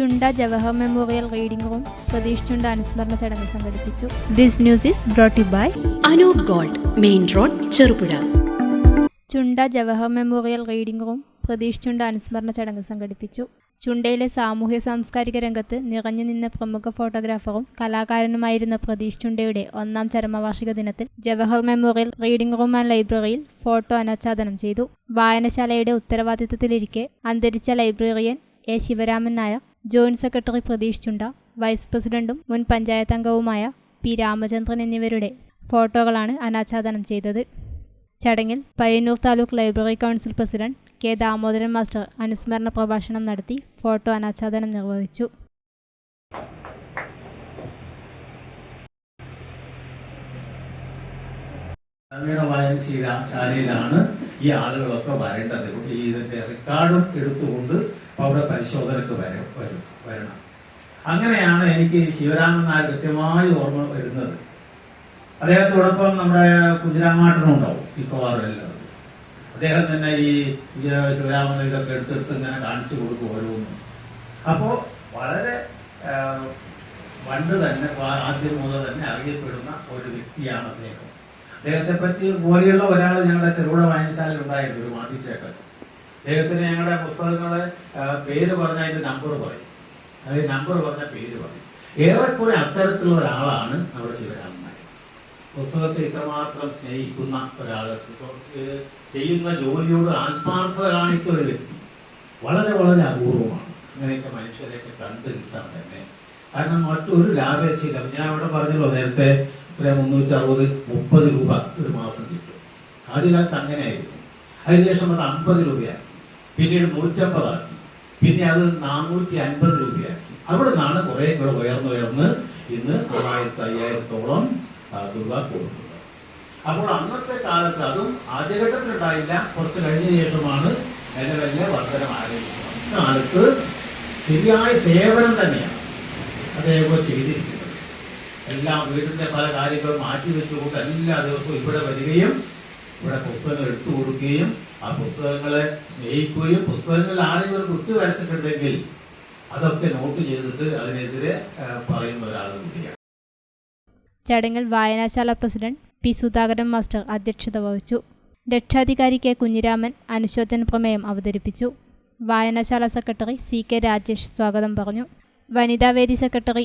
Chunda Jawahar memorial reading room Pratheesh Chunda അനുസ്മരണ ചടങ്ങ് സംഘടിപ്പിച്ചു. This news is brought by Anoop gold main road Cherupuzha. Chunda Jawahar memorial reading room Pratheesh Chunda അനുസ്മരണ ചടങ്ങ് സംഘടിപ്പിച്ചു. ചുണ്ടയിലെ സാമൂഹ്യ സാംസ്കാരിക രംഗത്ത് നിറഞ്ഞു നിന്ന പ്രമുഖ ഫോട്ടോഗ്രാഫറും കലാകാരനുമായിരുന്ന പ്രതീഷ് ചുണ്ടയുടെ ഒന്നാം ചരമവാർഷിക ദിനത്തിൽ Jawahar memorial reading room and ലൈബ്രറിയിൽ ഫോട്ടോ അനാച്ഛാദനം ചെയ്തു. വായനശാലയുടെ ഉത്തരവാദിത്തത്തിലിരിക്കെ അന്തരിച്ച librarian A Sivaraman Nair joint secretary Pratheesh Chunda vice പ്രസിഡന്റും മുൻ പഞ്ചായത്ത് അംഗവുമായ പി രാമചന്ദ്രൻ എന്നിവരുടെ ഫോട്ടോകളാണ് അനാച്ഛാദനം ചെയ്തത്. ചടങ്ങിൽ Payyanur taluk library council president K Damodaran master അനുസ്മരണ പ്രഭാഷണം നടത്തി ഫോട്ടോ അനാച്ഛാദനം നിർവഹിച്ചു. ഗ്രാമീണ ശാലയിലാണ് ഈ ആളുകളൊക്കെ വരേണ്ടത് ഇതിന്റെ റെക്കോർഡും എടുത്തുകൊണ്ട് അവിടെ പരിശോധനക്ക് വരും വരും വരണം. അങ്ങനെയാണ് എനിക്ക് ശിവരാമൻ നായർ കൃത്യമായി ഓർമ്മ വരുന്നത്. അദ്ദേഹത്തോടൊപ്പം നമ്മുടെ കുഞ്ഞിരാമാട്ടനും ഉണ്ടാവും മിക്കവാറും എല്ലാവരും. അദ്ദേഹം തന്നെ ഈ ശിവരാമൻ ഇതൊക്കെ എടുത്തെടുത്ത് ഇങ്ങനെ കാണിച്ചു കൊടുക്കും ഓരോന്നും. അപ്പോ വളരെ പണ്ട് തന്നെ ആദ്യം മുതൽ തന്നെ അറിയപ്പെടുന്ന ഒരു വ്യക്തിയാണ് അദ്ദേഹം. അദ്ദേഹത്തെ പറ്റി പോലെയുള്ള ഒരാൾ ഞങ്ങളുടെ ചെറുപുഴ വായനശാലയിൽ ഉണ്ടായിരുന്നു ഒരു മാറ്റിച്ചേക്കൻ അദ്ദേഹത്തിന് ഞങ്ങളുടെ പുസ്തകങ്ങളെ പേര് പറഞ്ഞ അതിന്റെ നമ്പർ പറയും. അതിന്റെ നമ്പർ പറഞ്ഞ പേര് പറയും. ഏറെക്കുറെ അത്തരത്തിലുള്ള ഒരാളാണ് നമ്മുടെ ശിവരാമൻ. നായർ പുസ്തകത്തെ ഇത്രമാത്രം സ്നേഹിക്കുന്ന ഒരാൾ ചെയ്യുന്ന ജോലിയോട് ആത്മാർത്ഥത കാണിച്ച ഒരു വ്യക്തി. വളരെ വളരെ അപൂർവമാണ്. അങ്ങനെയൊക്കെ മനുഷ്യരെയൊക്കെ കണ്ടു കിട്ടാൻ തന്നെ. കാരണം മറ്റൊരു ലാഭേച്ഛയില്ല. ഞാൻ ഇവിടെ പറഞ്ഞല്ലോ നേരത്തെ ഒരു മുന്നൂറ്റി അറുപത് മുപ്പത് രൂപ ഒരു മാസം കിട്ടും. ആദ്യകാലത്ത് അങ്ങനെയായിരുന്നു. അതിനുശേഷം അത് അമ്പത് രൂപയാക്കി. പിന്നീട് നൂറ്റമ്പതാക്കി. പിന്നെ അത് നാനൂറ്റി അൻപത് രൂപയാക്കി. അവിടെ നിന്നാണ് കുറെ കൂടെ ഉയർന്നുയർന്ന് ഇന്ന് ആറായിരത്തി അയ്യായിരത്തോളം തുക കൊടുക്കുന്നത്. അപ്പോൾ അന്നത്തെ കാലത്ത് അതും ആദ്യഘട്ടത്തിലുണ്ടായില്ല. കുറച്ച് കഴിഞ്ഞ ശേഷമാണ് എന്റെ വലിയ വർധനം ആരംഭിക്കുന്നത് അക്കാലത്ത് ശരിയായ സേവനം തന്നെയാണ്. അദ്ദേഹം ചെയ്തിരിക്കുന്നത്. എല്ലാം വീടിന്റെ പല കാര്യങ്ങളും മാറ്റി വെച്ചുകൊണ്ട് എല്ലാ ദിവസവും ഇവിടെ വരികയും ഇവിടെ പുസ്തകങ്ങൾ എടുത്തു കൊടുക്കുകയും ആ പുസ്തകങ്ങളെ സ്നേഹിക്കുകയും പുസ്തകങ്ങളിൽ ആരെങ്കിലും കുത്തി വരച്ചിട്ടുണ്ടെങ്കിൽ അതൊക്കെ നോട്ട് ചെയ്തിട്ട് അതിനെതിരെ പറയുന്ന ഒരാൾ കൂടിയാണ്. ചടങ്ങിൽ വായനാശാല പ്രസിഡന്റ് പി സുധാകരൻ മാസ്റ്റർ അധ്യക്ഷത വഹിച്ചു. രക്ഷാധികാരി കെ കുഞ്ഞിരാമൻ അനുശോചന പ്രമേയം അവതരിപ്പിച്ചു. വായനാശാല സെക്രട്ടറി സി കെ രാജേഷ് സ്വാഗതം പറഞ്ഞു. വനിതാവേദി സെക്രട്ടറി